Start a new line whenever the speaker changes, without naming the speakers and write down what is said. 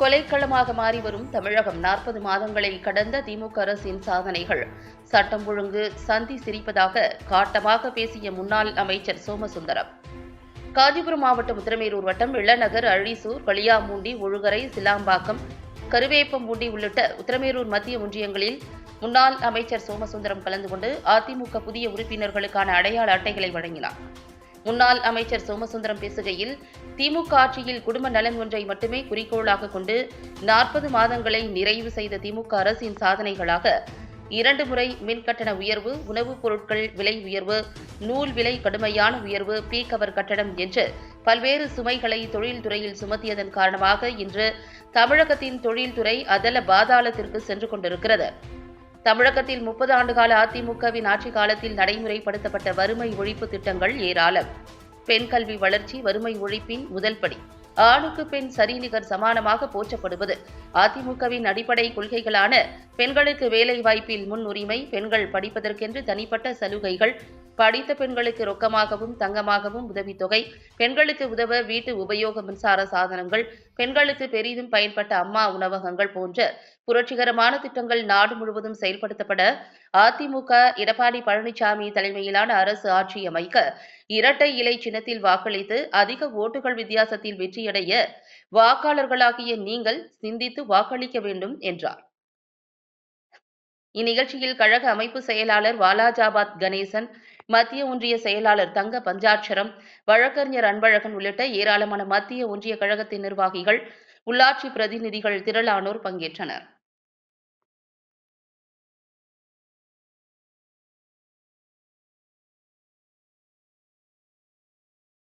கொலைக்களமாக மாறி வரும் தமிழகம் நாற்பது மாதங்களை கடந்த திமுக அரசின் சாதனைகள். சட்டம் ஒழுங்கு சந்தி சிரிப்பதாக காட்டமாக பேசிய முன்னாள் அமைச்சர் சோமசுந்தரம். காஞ்சிபுரம் மாவட்டம் உத்திரமேரூர் வட்டம் இளநகர் அழிசூர் களியாமூண்டி ஒழுகரை சிலாம்பாக்கம் கருவேப்பம்பூண்டி உள்ளிட்ட உத்திரமேரூர் மத்திய ஒன்றியங்களில் முன்னாள் அமைச்சர் சோமசுந்தரம் கலந்து கொண்டு அதிமுக புதிய உறுப்பினர்களுக்கான அடையாள அட்டைகளை வழங்கினார். முன்னாள் அமைச்சர் சோமசுந்தரம் பேசுகையில் திமுக ஆட்சியில் குடும்ப நலன் ஒன்றை மட்டுமே குறிக்கோளாக கொண்டு நாற்பது மாதங்களை நிறைவு செய்த திமுக அரசின் சாதனைகளாக இரண்டு முறை மின் கட்டண உயர்வு உணவுப் பொருட்கள் விலை உயர்வு நூல் விலை கடுமையான உயர்வு பீ கவர் கட்டணம் என்று பல்வேறு சுமைகளை தொழில்துறையில் சுமத்தியதன் காரணமாக இன்று தமிழகத்தின் தொழில்துறை அதல பாதாளத்திற்கு சென்று கொண்டிருக்கிறது. தமிழகத்தில் முப்பது ஆண்டுகால அதிமுகவின் ஆட்சி காலத்தில் நடைமுறைப்படுத்தப்பட்ட வறுமை ஒழிப்பு திட்டங்கள் ஏராளம். பெண் கல்வி வளர்ச்சி வறுமை ஒழிப்பின் முதல் படி. ஆணுக்கு பெண் சரிநிகர் சமானமாக போற்றப்படுவது. அதிமுகவின் அடிப்படை கொள்கைகளான பெண்களுக்கு வேலை வாய்ப்பில் முன்னுரிமை பெண்கள் படிப்பதற்கென்று தனிப்பட்ட சலுகைகள் படித்த பெண்களுக்கு ரொக்கமாகவும் தங்கமாகவும் உதவித்தொகை பெண்களுக்கு உதவ வீட்டு உபயோக மின்சார சாதனங்கள் பெண்களுக்கு பெரிதும் பயன்பட்ட அம்மா உணவகங்கள் போன்ற புரட்சிகரமான திட்டங்கள் நாடு முழுவதும் செயல்படுத்தப்பட அதிமுக எடப்பாடி பழனிசாமி தலைமையிலான அரசு ஆட்சி அமைக்க இரட்டை இலை சின்னத்தில் வாக்களித்து அதிக ஓட்டுகள் வித்தியாசத்தில் வெற்றியடைய வாக்காளர்களாகிய நீங்கள் சிந்தித்து வாக்களிக்க வேண்டும் என்றார். இந்நிகழ்ச்சியில் கழக அமைப்பு செயலாளர் வாலாஜாபாத் கணேசன் மத்திய ஒன்றிய செயலாளர் தங்க பஞ்சாட்சரம் வழக்கறிஞர் அன்பழகன் உள்ளிட்ட ஏராளமான மத்திய ஒன்றிய கழகத்தின் நிர்வாகிகள் உள்ளாட்சி பிரதிநிதிகள் திரளானோர் பங்கேற்றனர்.